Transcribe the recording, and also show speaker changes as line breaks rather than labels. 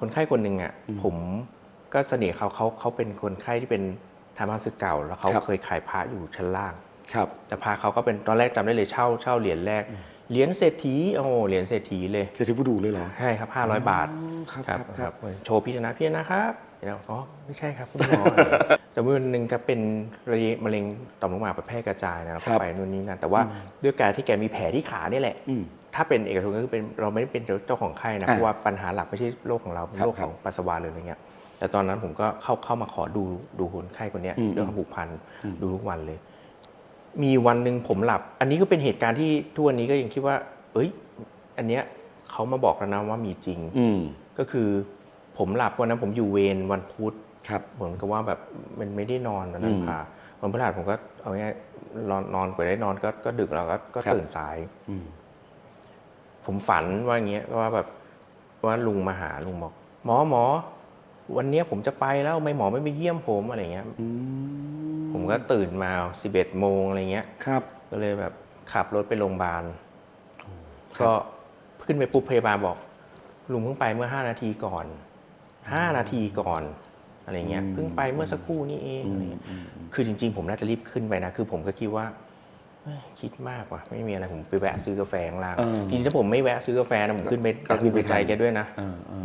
คนไข้คนหนึ่งอะ
อืม
ผมก็เสน่ห์เขาเขาเขาเป็นคนไข้ที่เป็นทำมาสึกเก่า แล้วเขา
ครับ
เคยขายพระอยู่ชั้นล่าง
ครับ
แต่พระเขาก็เป็นตอนแรกจำได้เลยเช่าเช่าเหรียญแรกเหรียญเศรษฐีโอ้โหเหรียญเศรษฐีเลย
เศรษฐีผู้ดูเลยเหรอ
ใช่ครับ500บาท
อ๋อครับ
ค
ค
รั
รั
บบ
ครับ
โชว์พิจารณาพิจารณาครับแล้วอ๋อไม่ใช่ครับคุณหมอแต่เมื่อวันหนึ่งก็เป็นมะเร็งต่อมลูกหมากประเภทกระจายนะเรา
ครั
ก็
บ
ไปนู่นนี่นั่นแต่ว่าด้วยการที่แกมีแผลที่ขาเนี่ยแหละ
อืม
ถ้าเป็นเอกชนก็คือเป็นเราไม่ได้เป็นเจ้าของไข้นะ
อ่า
เพราะว่าปัญหาหลักไม่ใช่โรคของเราเป็น
ครับ
โรคของปัสสาวะเลยอะไรเงี้ยแต่ตอนนั้นผมก็เข้าเข้ามาขอดูดูคนไข้คนเนี้ย
อืม
เรื่องของผูกพัน
อืม
ดูทุกวันเลย มีวันหนึ่งผมหลับ อันนี้ก็เป็นเหตุการณ์ที่ทุกวันนี้ก็ยังคิดว่า เอ้ย อันเนี้ยเขามาบอกแล้วนะว่ามีจริง
อืม
ก็คือผมหลับวันนั้นผมอยู่เวรวันพุธ
ครับ
เหมือนกับว่าแบบมันไม่ได้นอนวันนั้
อื
น
ม
พาวันพฤหัสผมก็เอาง่ายๆนอนนอนกว่าได้นอนก็ก็ดึกแล้วก็ก็
ครับ
ตื่นสาย
อืม
ผมฝันว่าอย่างเงี้ยว่าแบบว่าลุงมาหาลุงบอก หมอหมอ วันเนี้ยผมจะไปแล้วทำไม่หมอไม่ไปเยี่ยมผมอะไรเงี้ย
อืม
ผมก็ตื่นมาสิบเอ็ดโมงอะไรเงี้ย
ครับ
ก็เลยแบบขับรถไปโรงพยาบาล
ครับ
ก็ขึ้นไปปุ๊บพยาบาลบอก ลุงเพิ่งไปเมื่อห้านาทีก่อนห้านาทีก่อนอะไรเงี้ยเพิ่งไปเมื่อสักครู่นี้เอง
อื
อะไร
ม
เงี้ย
อืมอืม
คือจริงๆ ผมน่าจะรีบขึ้นไปนะ คือผมก็คิดว่าเอ้ย คิดมากว่ะไม่มีอะไรผมไปแวะซื้อกาแฟข้างล่าง
เออ
จริงๆถ้าผมไม่แวะซื้อกาแฟนะผมขึ้นไป
ก็ขึ้นไป
ใจแกด้วยนะ
เออเออ